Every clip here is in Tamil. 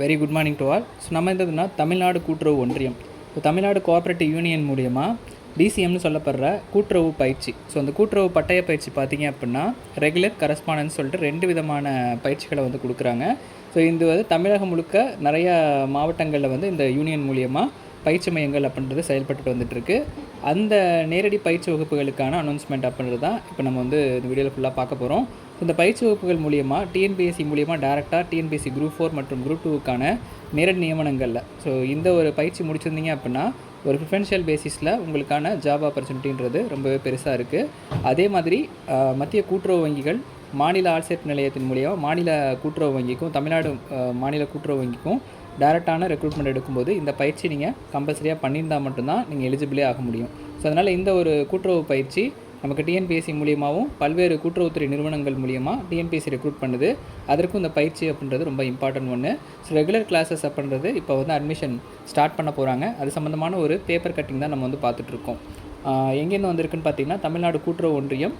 Very good morning to all so நம்ம இருந்ததுன்னா தமிழ்நாடு கூட்டுறவு ஒன்றியம். ஸோ தமிழ்நாடு கோஆப்ரேட்டிவ் யூனியன் மூலியமாக டிசிஎம்னு சொல்லப்படுற கூட்டுறவு பயிற்சி. ஸோ அந்த கூட்டுறவு பட்டய பயிற்சி பார்த்தீங்க அப்படின்னா ரெகுலர் கரஸ்பாண்டன்ஸ் சொல்லிட்டு ரெண்டு விதமான பயிற்சிகளை வந்து கொடுக்குறாங்க. ஸோ இது வந்து தமிழகம் முழுக்க நிறைய மாவட்டங்களில் வந்து இந்த யூனியன் மூலியமாக பயிற்சி மையங்கள் அப்படின்றது செயல்பட்டு வந்துட்டுருக்கு. அந்த நேரடி பயிற்சி வகுப்புகளுக்கான அனௌன்ஸ்மெண்ட் அப்படின்றது தான் இப்போ நம்ம வந்து இந்த வீடியோவில் ஃபுல்லாக பார்க்க போகிறோம் இந்த பயிற்சி வகுப்புகள் மூலியமாக டிஎன்பிஎஸ்சி மூலியமாக டேரெக்டாக டிஎன்பிஎஸ்சி குரூப் ஃபோர் மற்றும் குரூப் டூவுக்கான நேரடி நியமனங்களில். ஸோ இந்த ஒரு பயிற்சி முடிச்சிருந்தீங்க அப்படின்னா ஒரு ப்ரிஃபரன்ஷியல் பேசிஸில் உங்களுக்கான ஜாப் ஆப்பர்ச்சுனிட்டின்றது ரொம்பவே பெருசாக இருக்குது அதே மாதிரி மத்திய கூட்டுறவு வங்கிகள் மாநில ஆட்சேர்ப்பு நிலையத்தின் மூலியமாக மாநில கூட்டுறவு வங்கிக்கும் தமிழ்நாடு மாநில கூட்டுறவு வங்கிக்கும் டேரெக்டான ரெக்ரூட்மெண்ட் எடுக்கும்போது இந்த பயிற்சி நீங்கள் கம்பல்சரியாக பண்ணியிருந்தால் மட்டும்தான் நீங்கள் எலிஜிபிளே ஆக முடியும். ஸோ அதனால் இந்த ஒரு கூட்டுறவு பயிற்சி நமக்கு டிஎன்பிஎஸ்சி மூலியமாகவும் பல்வேறு கூட்டுறவுத்துறை நிறுவனங்கள் மூலியமாக டிஎன்பிஎஸ்சி ரெக்ரூட் பண்ணுது. அதற்கும் இந்த பயிற்சி அப்படின்றது ரொம்ப இம்பார்ட்டன்ட் ஒன்று ஸோ ரெகுலர் கிளாஸஸ் அப்படின்றது இப்போ வந்து அட்மிஷன் ஸ்டார்ட் பண்ண போகிறாங்க அது சம்மந்தமான ஒரு பேப்பர் கட்டிங் தான் நம்ம வந்து பார்த்துட்ருக்கோம் எங்கேருந்து வந்திருக்குன்னு பார்த்தீங்கன்னா தமிழ்நாடு கூட்டுறவு ஒன்றியம்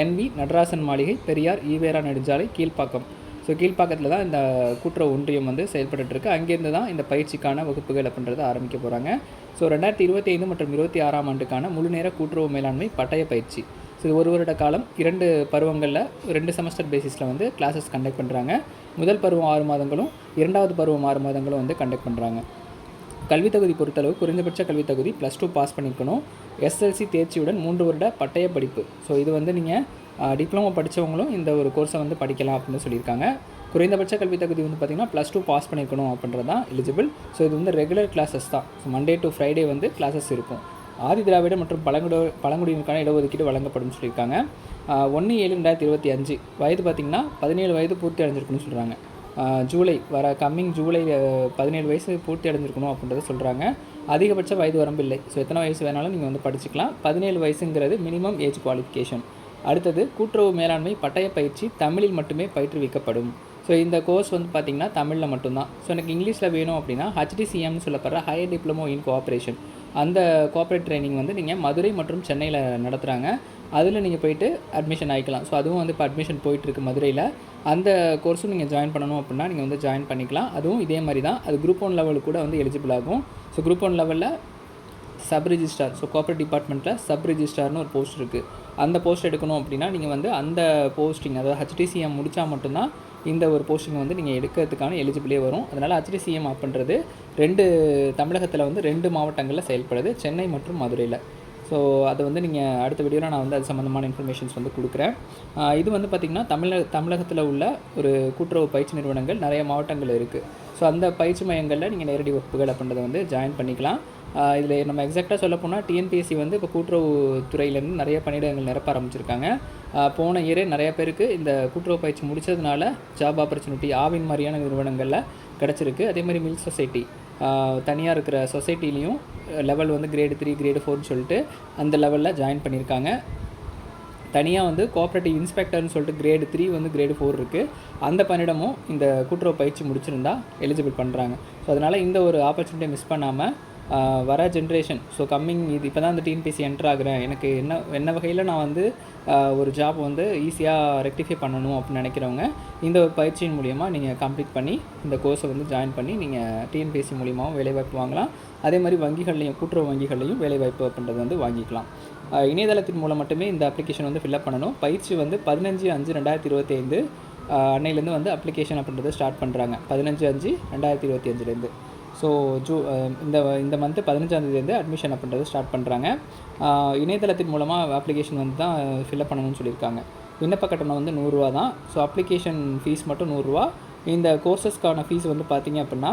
என்வி நடராசன் மாளிகை பெரியார் ஈவேரா நெடுஞ்சாலை கீழ்ப்பாக்கம். ஸோ கீழ்ப்பாக்கத்தில் தான் இந்த கூட்டுறவு ஒன்றியம் வந்து செயல்பட்டுருக்கு அங்கேருந்து தான் இந்த பயிற்சிக்கான வகுப்புகள் அப்படின்றத ஆரம்பிக்க போகிறாங்க ஸோ ரெண்டாயிரத்தி இருபத்தி ஐந்து மற்றும் இருபத்தி ஆறாம் ஆண்டுக்கான முழுநேர கூட்டுறவு மேலாண்மை பட்டய பயிற்சி. ஸோ இது ஒரு வருட காலம். இரண்டு பருவங்களில் ரெண்டு செமஸ்டர் பேசிஸில் வந்து கிளாஸஸ் கண்டக்ட் பண்ணுறாங்க முதல் பருவம் ஆறு மாதங்களும் இரண்டாவது பருவம் ஆறு மாதங்களும் வந்து கண்டக்ட் பண்ணுறாங்க கல்வித் தகுதி பொறுத்தளவு குறைந்தபட்ச கல்வி தகுதி ப்ளஸ் டூ பாஸ் பண்ணியிருக்கணும் எஸ்எல்சி தேர்ச்சியுடன் மூன்று வருட பட்டய படிப்பு. ஸோ இது வந்து நீங்கள் டிப்ளமோ படித்தவங்களும் இந்த ஒரு கோர்ஸை வந்து படிக்கலாம் அப்படின்னு சொல்லியிருக்காங்க. குறைந்தபட்ச கல்வி தகுதி வந்து பார்த்திங்கன்னா ப்ளஸ் டூ பாஸ் பண்ணியிருக்கணும் அப்படின்றது தான் எலிஜிபிள் ஸோ இது வந்து ரெகுலர் கிளாஸஸ் தான். ஸோ மண்டே டு ஃப்ரைடே வந்து கிளாஸஸ் இருக்கும். ஆதி திராவிட மற்றும் பழங்குடி பழங்குடியினருக்கான இடஒதுக்கீடு வழங்கப்படும் சொல்லியிருக்காங்க. ஒன்று ஏழு ரெண்டாயிரத்தி இருபத்தி அஞ்சு. வயது பார்த்திங்கன்னா பதினேழு வயது பூர்த்தி அடைஞ்சிருக்குன்னு சொல்கிறாங்க ஜூலை வர கம்மிங் ஜூலை பதினேழு வயசு பூர்த்தி அடைஞ்சிருக்கணும் அப்படின்றத சொல்கிறாங்க அதிகபட்ச வயது வரம்பு இல்லை ஸோ எத்தனை வயசு வேணாலும் நீங்கள் வந்து படிச்சுக்கலாம். பதினேழு வயசுங்கிறது மினிமம் ஏஜ் குவாலிஃபிகேஷன் அடுத்தது கூட்டுறவு மேலாண்மை பட்டய பயிற்சி தமிழில் மட்டுமே பயிற்றுவிக்கப்படும். ஸோ இந்த கோர்ஸ் வந்து பார்த்திங்கன்னா தமிழில் மட்டும்தான். ஸோ எனக்கு இங்கிலீஷில் வேணும் அப்படின்னா ஹச்டிசிஎம்னு சொல்லப்படுற ஹையர் டிப்ளமோ இன் கோஆப்ரேஷன் அந்த கோஆப்ரேட் ட்ரைனிங் வந்து நீங்கள் மதுரை மற்றும் சென்னையில் நடத்துகிறாங்க அதில் நீங்கள் போயிட்டு அட்மிஷன் ஆகிக்கலாம் ஸோ அதுவும் வந்து இப்போ அட்மிஷன் போயிட்டுருக்கு மதுரையில். அந்த கோர்ஸும் நீங்கள் ஜாயின் பண்ணணும் அப்படின்னா நீங்கள் வந்து ஜாயின் பண்ணிக்கலாம். அதுவும் இதே மாதிரி தான். அது குரூப் ஒன் லெவலுக்கு கூட வந்து எலிஜிபிள் ஆகும். ஸோ குரூப் ஒன் லெவலில் சப் ரிஜிஸ்டார் ஸோ கோஆப்ரேட் டிபார்ட்மெண்ட்டில் சப் ரிஜிஸ்டார்னு ஒரு போஸ்ட் இருக்குது அந்த போஸ்ட் எடுக்கணும் அப்படின்னா நீங்கள் வந்து அந்த போஸ்டிங் அதாவது ஹச்டிசிஎம் முடித்தா மட்டும்தான் இந்த ஒரு போஸ்டிங் வந்து நீங்கள் எடுக்கிறதுக்கான எலிஜிபிளே வரும். அதனால் ஹெச்டிசிஎம் அப்படின்றது ரெண்டு தமிழகத்தில் வந்து ரெண்டு மாவட்டங்களில் செயல்படுது. சென்னை மற்றும் மதுரையில் ஸோ அதை வந்து நீங்கள் அடுத்த வீடியோவில் நான் வந்து அது சம்மந்தமான இன்ஃபர்மேஷன்ஸ் வந்து கொடுக்குறேன். இது வந்து பார்த்திங்கன்னா தமிழக தமிழகத்தில் உள்ள ஒரு கூட்டுறவு பயிற்சி நிறுவனங்கள் நிறைய மாவட்டங்கள் இருக்குது ஸோ அந்த பயிற்சி மையங்களில் நீங்கள் நேரடி வகுப்புகள் அப்படின்றத வந்து ஜாயின் பண்ணிக்கலாம். இதில் நம்ம எக்ஸாக்டாக சொல்ல போனால் டிஎன்பிஎஸ்சி வந்து இப்போ கூட்டுறவு துறையிலேருந்து நிறைய பணியிடங்கள் நிரப்ப ஆரம்பிச்சிருக்காங்க. போன இயரே நிறைய பேருக்கு இந்த கூட்டுறவு பயிற்சி முடித்ததுனால ஜாப் ஆப்பர்ச்சுனிட்டி ஆவின் மாதிரியான நிறுவனங்களில் கிடச்சிருக்கு. அதே மாதிரி மில் சொசைட்டி தனியாக இருக்கிற சொசைட்டிலையும் லெவல் வந்து கிரேடு த்ரீ கிரேடு ஃபோர்னு சொல்லிட்டு அந்த லெவலில் ஜாயின் பண்ணியிருக்காங்க. தனியாக வந்து கோஆப்ரேட்டிவ் இன்ஸ்பெக்டர்னு சொல்லிட்டு கிரேடு த்ரீ வந்து கிரேடு ஃபோர் இருக்குது அந்த பணியிடமும் இந்த கூட்டுறவு பயிற்சி முடிச்சிருந்தா எலிஜிபிள் பண்ணுறாங்க ஸோ அதனால் இந்த ஒரு ஆப்பர்ச்சுனிட்டியை மிஸ் பண்ணாமல் வர ஜென்ரேஷன் ஸோ கம்மிங் இது இப்போ தான் இந்த டிஎன்பிசி என்டர் ஆகிறேன். எனக்கு என்ன என்ன வகையில் நான் வந்து ஒரு ஜாப் வந்து ஈஸியாக ரெக்டிஃபை பண்ணணும் அப்படின்னு நினைக்கிறவங்க இந்த ஒரு பயிற்சியின் மூலியமாக நீங்கள் கம்ப்ளீட் பண்ணி இந்த கோர்ஸை வந்து ஜாயின் பண்ணி நீங்கள் டிஎன்பிஎஸ்சி மூலியமாகவும் வேலைவாய்ப்பு வாங்கலாம். அதே மாதிரி வங்கிகள்லையும் கூட்டுறவு வங்கிகள்லையும் வேலைவாய்ப்பு அப்படின்றது வந்து வாங்கிக்கலாம். இணையதளத்தின் மூலம் மட்டுமே இந்த அப்ளிகேஷன் வந்து ஃபில்அப் பண்ணணும். பயிற்சி வந்து பதினஞ்சு அஞ்சு ரெண்டாயிரத்தி இருபத்தைந்து அன்னையிலேருந்து வந்து அப்ளிகேஷன் அப்படின்றத ஸ்டார்ட் பண்ணுறாங்க பதினஞ்சு அஞ்சு ரெண்டாயிரத்தி இருபத்தி அஞ்சுலேருந்து ஸோ ஜூ um, இந்த இந்த மந்த்து பதினஞ்சாந்தேதிலேருந்து அட்மிஷன் அப்படின்றது ஸ்டார்ட் பண்ணுறாங்க இணையதளத்தின் மூலமாக அப்ளிகேஷன் வந்து தான் ஃபில்அப் பண்ணணும்னு சொல்லியிருக்காங்க. விண்ணப்ப கட்டணம் வந்து நூறுரூவா தான். ஸோ அப்ளிகேஷன் ஃபீஸ் மட்டும் நூறுரூவா இந்த கோர்சஸ்க்கான ஃபீஸ் வந்து பார்த்தீங்க அப்படின்னா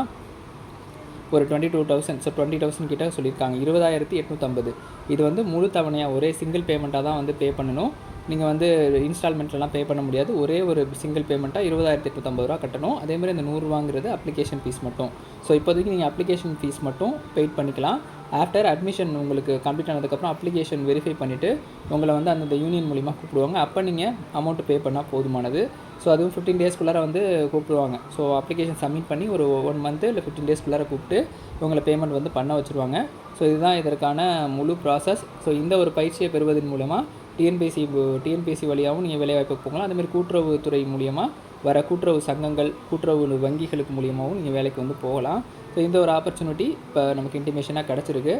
ஒரு twenty two thousand so twenty thousand கிட்ட சொல்லியிருக்காங்க. இருபதாயிரத்தி எட்நூற்றம்பது இது வந்து முழு தவணையாக ஒரே சிங்கிள் பேமெண்ட்டாக தான் வந்து பே பண்ணணும். நீங்கள் வந்து இன்ஸ்டால்மெண்ட்லலாம் பே பண்ண முடியாது. ஒரே ஒரு சிங்கிள் பேமெண்ட்டாக இருபதாயிரத்தி எட்நூற்றம்பது ரூபா கட்டணும். அதேமாதிரி இந்த நூறுரூவாங்கிறது அப்ளிகேஷன் ஃபீஸ் மட்டும். ஸோ இப்போதைக்கு நீங்கள் அப்ளிகேஷன் ஃபீஸ் மட்டும் பெய்ட் பண்ணிக்கலாம். ஆஃப்டர் அட்மிஷன் உங்களுக்கு கம்ப்ளீட் ஆனதுக்கப்புறம் அப்ளிகேஷன் வெரிஃபை பண்ணிவிட்டு உங்களை வந்து அந்தந்த யூனியன் மூலிமா கூப்பிடுவாங்க. அப்போ நீங்கள் அமௌண்ட் பே பண்ணால் போதுமானது. ஸோ அதுவும் ஃபிஃப்டீன் டேஸ்க்குள்ளார வந்து கூப்பிடுவாங்க. ஸோ அப்ளிகேஷன் சப்மிட் பண்ணி ஒரு ஒன் மந்த்து இல்லை ஃபிஃப்டீன் டேஸ்க்குள்ளார கூப்பிட்டு உங்களை பேமெண்ட் வந்து பண்ண வச்சுருவாங்க. ஸோ இதுதான் இதற்கான முழு ப்ராசஸ் ஸோ இந்த ஒரு பயிற்சியை பெறுவதன் மூலமாக டிஎன்பிஎஸ்சி டிஎன்பிஎஸ்சி வழியாகவும் நீங்கள் வேலைவாய்ப்பு போகலாம். அதேமாதிரி கூட்டுறவுத்துறை மூலியமாக வர கூட்டுறவு சங்கங்கள் கூட்டுறவு வங்கிகளுக்கு மூலியமாகவும் நீங்கள் வேலைக்கு வந்து போகலாம். ஸோ இந்த ஒரு ஆப்பர்ச்சுனிட்டி இப்போ நமக்கு இன்டிமேஷனாக கிடச்சிருக்கு.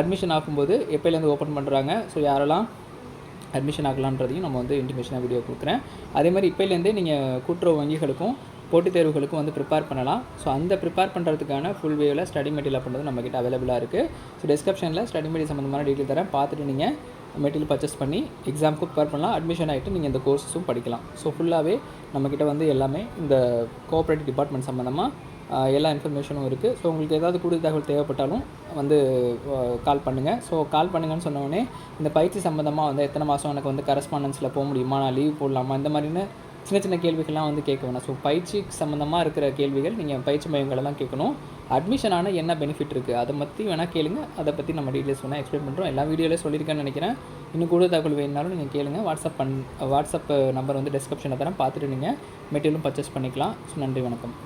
அட்மிஷன் ஆகும்போது எப்போலேருந்து ஓப்பன் பண்ணுறாங்க ஸோ யாரெல்லாம் அட்மிஷன் ஆகலான்றதையும் நம்ம வந்து இன்டிமேஷனாக வீடியோ கொடுக்குறேன். அதே மாதிரி இப்போலேருந்தே நீங்கள் கூட்டுறவு வங்கிகளுக்கும் போட்டித் தேர்வுகளுக்கும் வந்து ப்ரிப்பேர் பண்ணலாம். ஸோ அந்த ப்ரிப்பேர் பண்ணுறதுக்கான ஃபுல் வேவில் ஸ்டடி மெட்டீரியல் பண்ணுறது நம்மக்கிட்ட அவைலபிளாக இருக்குது ஸோ டிஸ்கிரிப்ஷனில் ஸ்டடி மெட்டீரியல் சம்மந்தமான டீட்டெயில் தரேன். பார்த்துட்டு நீங்கள் மெட்டீரியல் பர்ச்சேஸ் பண்ணி எக்ஸாமுக்கு ப்ரிப்பேர் பண்ணலாம். அட்மிஷன் ஆகிட்டு நீங்கள் இந்த கோர்ஸஸும் படிக்கலாம். ஸோ ஃபுல்லாகவே நம்மக்கிட்ட வந்து எல்லாமே இந்த கோஆப்ரேட்டிவ் டிபார்ட்மெண்ட் சம்மந்தமாக எல்லா இன்ஃபர்மேஷனும் இருக்குது ஸோ உங்களுக்கு ஏதாவது கூடுதல் தகவல் தேவைப்பட்டாலும் வந்து கால் பண்ணுங்கள் ஸோ கால் பண்ணுங்கன்னு சொன்னோடனே இந்த பயிற்சி சம்மந்தமாக வந்து எத்தனை மாதம் எனக்கு வந்து கரஸ்பாண்டன்ஸில் போக முடியுமா? நான் லீவ் போடலாமா? இந்த மாதிரின்னு சின்ன சின்ன கேள்விகள்லாம் வந்து கேட்க வேணாம். ஸோ பயிற்சி சம்மந்தமாக இருக்கிற கேள்விகள் நீங்கள் பயிற்சி மையங்களெல்லாம் கேட்கணும். அட்மிஷன் ஆனால் என்ன பெனிஃபிட் இருக்குது அதை பற்றி வேணால் கேளுங்க. அதை பற்றி நம்ம டீட்டெயில்ஸ் வேணால் எக்ஸ்பிளைன் பண்ணுறோம் எல்லா வீடியோலேயும் சொல்லியிருக்கேன்னு நினைக்கிறேன். இன்னும் கூட தகவல் வேணுனாலும் நீங்கள் கேளுங்க. வாட்ஸ்அப் பண் வாட்ஸ்அப் நம்பர் வந்து டிஸ்கிரிப்ஷனில் தரேன். பார்த்துட்டு நீங்கள் மெட்டீரியலும் பர்ச்சேஸ் பண்ணிக்கலாம். ஸோ நன்றி வணக்கம்.